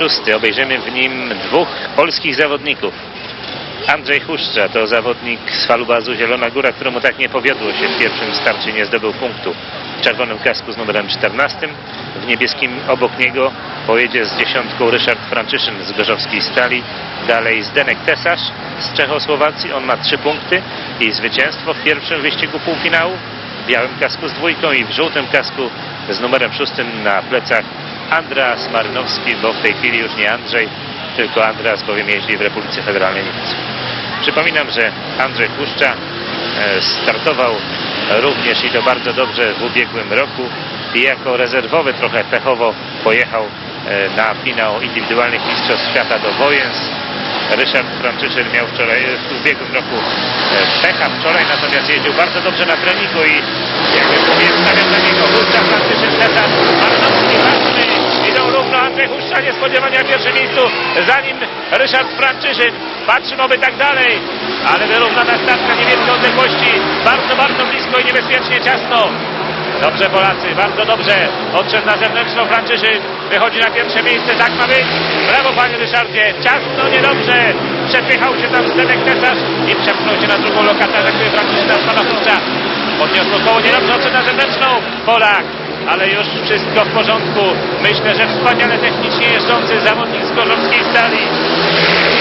szósty. Obejrzymy w nim dwóch polskich zawodników. Andrzej Huszcza to zawodnik z Falubazu Zielona Góra, któremu tak nie powiodło się w pierwszym starcie, nie zdobył punktu. W czerwonym kasku z numerem 14, w niebieskim obok niego pojedzie z dziesiątką Ryszard Franciszyn z Gorzowskiej Stali, dalej Zdenek Tesarz z Czechosłowacji, on ma trzy punkty i zwycięstwo w pierwszym wyścigu półfinału, w białym kasku z dwójką i w żółtym kasku z numerem szóstym na plecach Andreas Marynowski, bo w tej chwili już nie Andrzej, tylko Andreas bowiem jeździ w Republice Federalnej Niemiec. Przypominam, że Andrzej Tłuszcza e, startował również i to bardzo dobrze w ubiegłym roku i jako rezerwowy trochę pechowo pojechał e, na finał indywidualnych Mistrzostw Świata do Wojens. Ryszard Franciszyn miał wczoraj, w ubiegłym roku e, pecha wczoraj, natomiast jeździł bardzo dobrze na treningu i jakby mówię, stawiam na niego Niespodziewanie na pierwszym miejscu, za nim Ryszard Franciszyn, patrzymy oby tak dalej, ale wyrównana stawka niewielkiej odległości, bardzo, bardzo blisko i niebezpiecznie ciasno. Dobrze Polacy, bardzo dobrze. Odszedł na zewnętrzną Franciszyn. Wychodzi na pierwsze miejsce, tak ma być. Brawo panie Ryszardzie. Ciasno, niedobrze. Przepychał się tam Zdenek Tesarz i przepchnął się na drugą lokatę. Atakuje Franciszyn od pana. Podniosło koło, niedobrze odszedł na zewnętrzną. Polak. Ale już wszystko w porządku. Myślę, że wspaniale technicznie jeżdżący zawodnik z Gorzowskiej Stali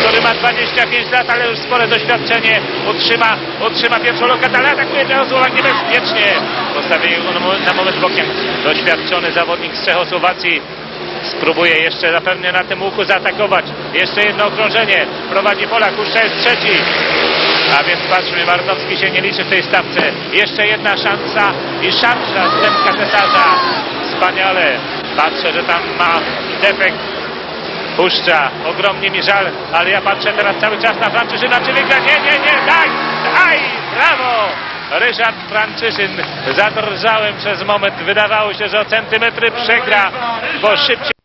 który ma 25 lat, ale już spore doświadczenie, utrzyma, utrzyma pierwszą lokatę, ale atakuje Czechosłowak niebezpiecznie. Postawił na moment bokiem doświadczony zawodnik z Czechosłowacji. Spróbuje jeszcze zapewne na tym łuku zaatakować. Jeszcze jedno okrążenie. Prowadzi Polak, Huszcza jest trzeci. A więc patrzmy, Marnowski się nie liczy w tej stawce. Jeszcze jedna szansa i szansa Zdemka Cesarza. Wspaniale. Patrzę, że tam ma defekt Puszcza, ogromnie mi żal, ale ja patrzę teraz cały czas na Franciszyn'a, czy wygra? Nie, nie, nie, tak, aj, brawo! Ryszard Franciszyn, zadrżałem przez moment, wydawało się, że o centymetry przegra, bo szybciej